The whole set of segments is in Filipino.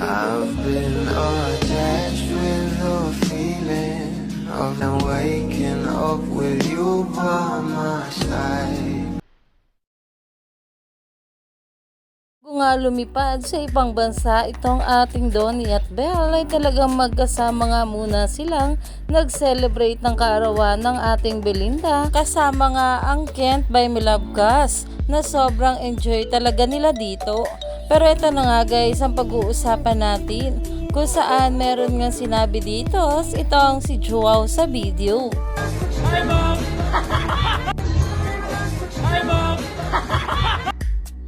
I've been attached with the feeling of now waking up with you by my side. Nga lumipad sa ibang bansa itong ating Donnie at Belle ay talagang magkasama nga muna silang nag-celebrate ng kaarawan ng ating Belinda kasama nga ang Kent by Milabkas na sobrang enjoy talaga nila dito. Pero ito na nga guys ang pag-uusapan natin kung saan meron nga sinabi dito itong si Joao sa video.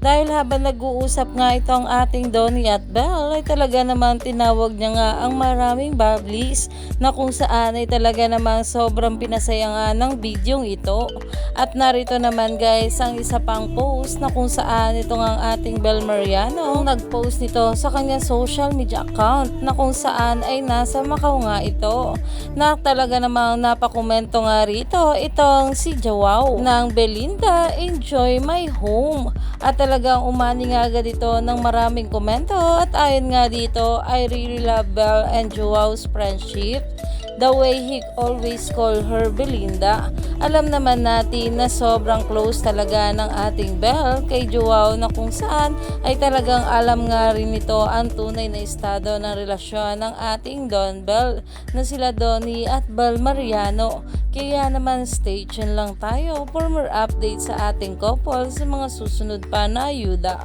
Dahil habang nag-uusap nga itong ating Donnie at Belle ay talaga naman tinawag niya nga ang maraming bablis na kung saan ay talaga namang sobrang pinasaya nga ng bidyong ito. At narito naman guys ang isa pang post na kung saan ito nga ang ating Belle Mariano ang nag-post nito sa kanyang social media account na kung saan ay nasa Macau nga ito. Na talaga namang napakomento nga rito itong si Joao ng Belinda Enjoy My Home. At talagang umani nga agad ito ng maraming komento at ayon nga dito, I really love Belle and Joao's friendship. The way he always call her Belinda. Alam naman natin na sobrang close talaga ng ating Belle kay Joao na kung saan ay talagang alam nga rin nito ang tunay na estado ng relasyon ng ating Don Bell na sila Donnie at Bel Mariano. Kaya naman stay tuned lang tayo for more updates sa ating couple sa mga susunod pa na ayuda.